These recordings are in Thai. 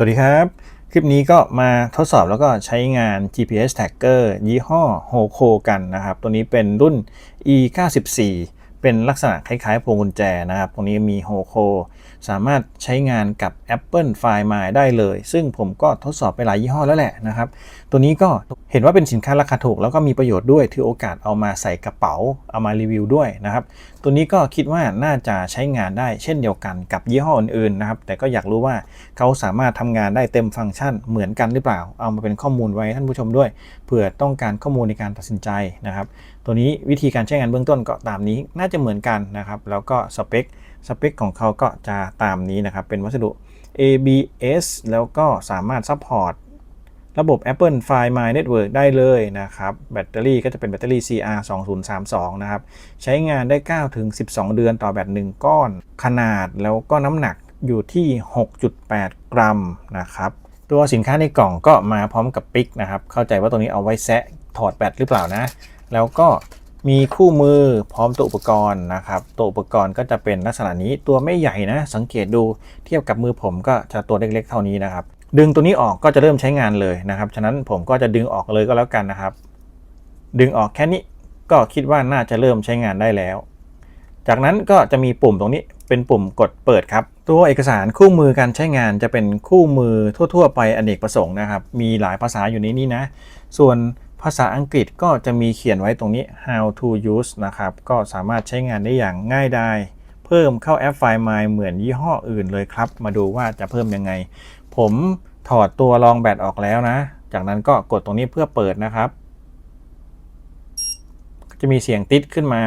สวัสดีครับ คลิปนี้ก็มาทดสอบแล้วก็ใช้งาน GPS Tracker ยี่ห้อ Hoco กันนะครับ ตัวนี้เป็นรุ่น E94 เป็นลักษณะคล้ายๆพวงกุญแจนะครับ ตรงนี้มี Hoco สามารถใช้งานกับ Apple Find My ได้เลย ซึ่งผมก็ทดสอบไปหลายยี่ห้อแล้วแหละนะครับ ตัวนี้ก็เห็นว่าเป็นสินค้าราคาถูก แล้วก็มีประโยชน์ด้วย ถือโอกาสเอามาใส่กระเป๋า เอามารีวิวด้วยนะครับ ตัวนี้ก็คิดว่าน่าจะใช้งานได้เช่นเดียวกันกับยี่ห้ออื่นๆนะครับ แต่ก็อยากรู้ว่าเขาสามารถทำงานได้เต็มฟังก์ชันเหมือนกันหรือเปล่า เอามาเป็นข้อมูลไว้ท่านผู้ชมด้วย เผื่อต้องการข้อมูลในการตัดสินใจนะครับ ตัวนี้วิธีการใช้งานเบื้องต้นก็ตามนี้น่าจะเหมือนกันนะครับ แล้วก็สเปคสเปคของเขาก็จะตามนี้นะครับ เป็นวัสดุ ABS แล้วก็สามารถซัพพอร์ตระบบ Apple Find My Network ได้เลยนะครับ แบตเตอรี่ก็จะเป็นแบตเตอรี่ CR 2032นะครับ ใช้งานได้ 9 ถึง 12 เดือนต่อแบต 1 ก้อน ขนาดแล้วก็น้ำหนักอยู่ที่ 6.8 กรัมนะครับ ตัวสินค้าในกล่องก็มาพร้อมกับปิกนะครับ เข้าใจว่าตรงนี้เอาไว้แซะถอดแบตหรือเปล่านะ แล้วก็มีคู่มือพร้อมตัวอุปกรณ์นะครับ ตัวอุปกรณ์ก็จะเป็นลักษณะนี้ตัวไม่ใหญ่นะ สังเกตดูเทียบกับมือผมก็จะตัวเล็กๆ เท่านี้นะครับ ดึงตัวนี้ออกก็จะเริ่มใช้งานเลยนะครับ ฉะนั้นผมก็จะดึงออกเลยก็แล้วกันนะครับ ดึงออกแค่นี้ก็คิดว่าน่าจะเริ่มใช้งานได้แล้ว จากนั้นก็จะมีปุ่มตรงนี้เป็นปุ่มกดเปิดครับ ตัวเอกสารคู่มือการใช้งานจะเป็นคู่มือทั่ว ๆ ไปอเนกประสงค์นะครับ มีหลายภาษาอยู่ในนี้นะ ส่วน ภาษาอังกฤษก็จะมีเขียนไว้ตรงนี้ how to use นะครับ ก็สามารถใช้งานได้อย่างง่ายดาย เพิ่มเข้าแอป Find My เหมือนยี่ห้ออื่นเลยครับ มาดูว่าจะเพิ่มยังไง ผมถอดตัวรองแบตออกแล้วนะ จากนั้นก็กดตรงนี้เพื่อเปิดนะครับ จะมีเสียงติดขึ้นมา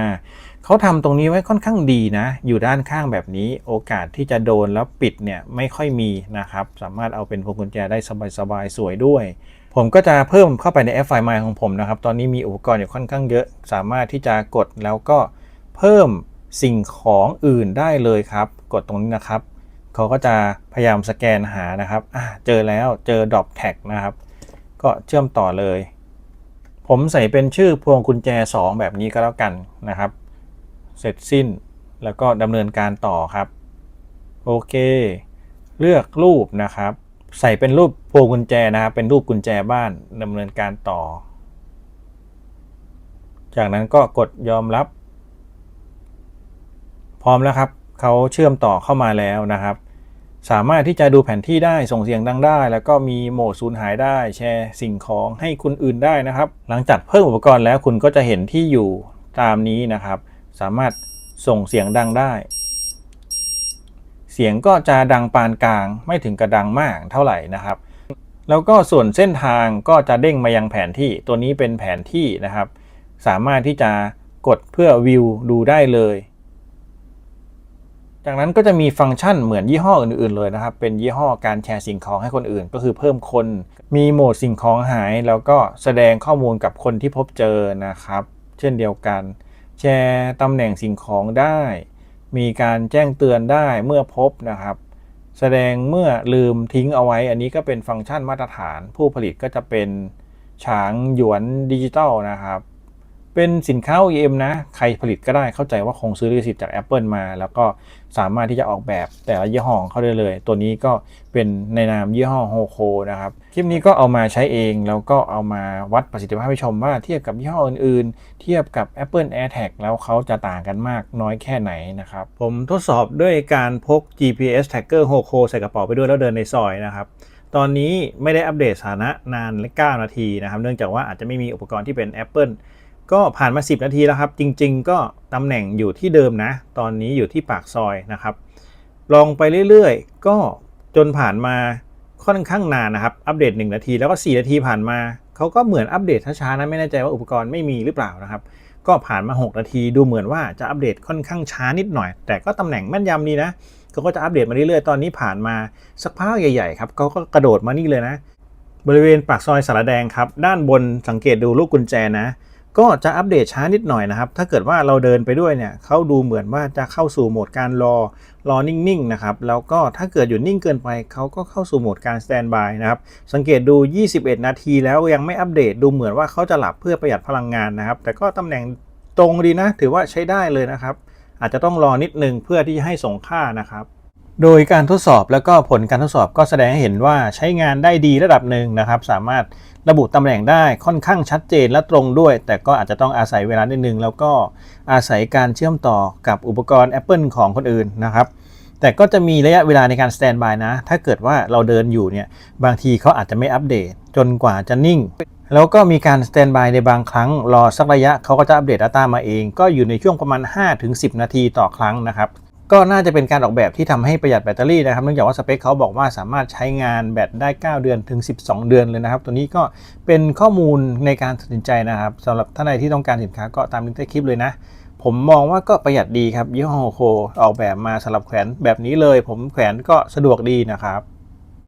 เขาทำตรงนี้ไว้ค่อนข้างดีนะ อยู่ด้านข้างแบบนี้ โอกาสที่จะโดนแล้วปิดเนี่ยไม่ค่อยมีนะครับ สามารถเอาเป็นพวงกุญแจได้สบายๆสวยด้วย ผมก็จะเพิ่มเข้าไปในแอปไฟล์ My ของผมนะครับ ตอนนี้มีอุปกรณ์อยู่ค่อนข้างเยอะ สามารถที่จะกดแล้วก็เพิ่มสิ่งของอื่นได้เลยครับ กดตรงนี้นะครับเขาก็จะพยายามสแกนหานะครับเจอแล้วเจอด o อ tag นะครับ ก็เชื่อมต่อเลย ผมใส่เป็นชื่อพวงกุญแจ 2 แบบนี้ก็แล้วกันนะครับ เสร็จสิ้นแล้วก็ดำเนินการต่อครับ โอเค เลือกรูปนะครับ ใส่เป็นรูปพวงกุญแจนะครับเป็นรูปกุญแจบ้านดำเนินการต่อ จากนั้นก็กดยอมรับ พร้อมแล้วครับเขาเชื่อมต่อเข้ามาแล้วนะครับ สามารถที่จะดูแผนที่ได้ส่งเสียงดังได้ แล้วก็มีโหมดสูญหายได้ แชร์สิ่งของให้คุณอื่นได้นะครับ หลังจากเพิ่มอุปกรณ์แล้วคุณก็จะเห็นที่อยู่ตามนี้นะครับ สามารถส่งเสียงดังได้ เสียงก็จะดังปานกลางไม่ถึงกระดังมากเท่าไหร่นะครับ แล้วก็ส่วนเส้นทางก็จะเด้งมายังแผนที่ตัวนี้เป็นแผนที่นะครับ สามารถที่จะกดเพื่อวิวดูได้เลย จากนั้นก็จะมีฟังก์ชันเหมือนยี่ห้ออื่นๆเลยนะครับ เป็นยี่ห้อการแชร์สิ่งของให้คนอื่น ก็คือเพิ่มคน มีโหมดสิ่งของหาย แล้วก็แสดงข้อมูลกับคนที่พบเจอนะครับ เช่นเดียวกัน แชร์ตำแหน่งสิ่งของได้ มีการแจ้งเตือนได้เมื่อพบนะครับ แสดงเมื่อลืมทิ้งเอาไว้ อันนี้ก็เป็นฟังก์ชันมาตรฐาน ผู้ผลิตก็จะเป็นฉางหยวนดิจิตอลนะครับ เป็นสินค้า OEM นะ ใครผลิตก็ได้เข้าใจว่าคงซื้อลิขสิทธิ์จาก Apple มา แล้วก็สามารถที่จะออกแบบแต่ละยี่ห้อของเขาได้เลย ตัวนี้ก็เป็นในนามยี่ห้อโฮโคนะครับ คลิปนี้ก็เอามาใช้เอง แล้วก็เอามาวัดประสิทธิภาพให้ชมว่าเทียบกับยี่ห้ออื่นๆ เทียบกับ Apple AirTag แล้วเขาจะต่างกันมากน้อยแค่ไหนนะครับ ผมทดสอบด้วยการพก GPS Tracker โฮโคใส่กระเป๋าไปด้วยแล้วเดินในซอยนะครับตอนนี้ไม่ได้อัปเดตสถานะนานและ9นาทีนะครับ เนื่องจากว่าอาจจะไม่มีอุปกรณ์ที่เป็น Apple ก็ผ่านมา 10 นาทีแล้วครับ จริง ๆ ก็ตำแหน่งอยู่ที่เดิมนะ ตอนนี้อยู่ที่ปากซอยนะครับ ลองไปเรื่อยๆ ก็จนผ่านมาค่อนข้างนานนะครับ อัปเดต 1 นาทีแล้วก็ 4 นาทีผ่านมา เขาก็เหมือนอัปเดตช้าๆนะไม่แน่ใจว่าอุปกรณ์ไม่มีหรือเปล่านะครับ ก็ผ่านมา 6 นาทีดูเหมือนว่าจะอัปเดตค่อนข้างช้านิดหน่อย แต่ก็ตำแหน่งแม่นยำดีนะเขาก็จะอัปเดตมาเรื่อยๆ ตอนนี้ผ่านมาสักพักใหญ่ๆครับเขาก็กระโดดมานี่เลยนะ บริเวณปากซอยสารแดงครับ ด้านบนสังเกตดูลูกกุญแจนะ ก็จะอัปเดตช้านิดหน่อยนะครับ ถ้าเกิดว่าเราเดินไปด้วยเนี่ยเขาดูเหมือนว่าจะเข้าสู่โหมดการรอรอนิ่งๆนะครับ แล้วก็ถ้าเกิดอยู่นิ่งเกินไปเขาก็เข้าสู่โหมดการสแตนบายนะครับ สังเกตดู 21 นาทีแล้วยังไม่อัปเดตดูเหมือนว่าเขาจะหลับเพื่อประหยัดพลังงานนะครับ แต่ก็ตำแหน่งตรงดีนะ ถือว่าใช้ได้เลยนะครับ อาจจะต้องรอนิดนึงเพื่อที่จะให้ส่งค่านะครับ โดยการทดสอบแล้วก็ผลการทดสอบก็แสดงให้เห็นว่าใช้งานได้ดีระดับหนึ่งนะครับ สามารถระบุตำแหน่งได้ค่อนข้างชัดเจนและตรงด้วย แต่ก็อาจจะต้องอาศัยเวลานิดนึง แล้วก็อาศัยการเชื่อมต่อกับอุปกรณ์ Apple ของคนอื่นนะครับ แต่ก็จะมีระยะเวลาในการสแตนบายนะ ถ้าเกิดว่าเราเดินอยู่เนี่ยบางทีเขาอาจจะไม่อัปเดต จนกว่าจะนิ่ง แล้วก็มีการสแตนบายในบางครั้ง รอสักระยะเขาก็จะอัปเดต Data มาเอง ก็อยู่ในช่วงประมาณ 5-10 นาทีต่อครั้งนะครับ ก็น่าจะเป็นการออกแบบที่ทำให้ประหยัดแบตเตอรี่นะครับเนื่องจากว่าสเปคเขาบอกว่าสามารถใช้งานแบตได้ 9 เดือนถึง 12 เดือนเลยนะครับ ตัวนี้ก็เป็นข้อมูลในการตัดสินใจนะครับสำหรับท่านใดที่ต้องการสินค้าก็ตามลิงก์ใต้คลิปเลยนะ ผมมองว่าก็ประหยัดดีครับยี่ห้อโฮโคออกแบบมาสำหรับแขวนแบบนี้เลย ผมแขวนก็สะดวกดีนะครับ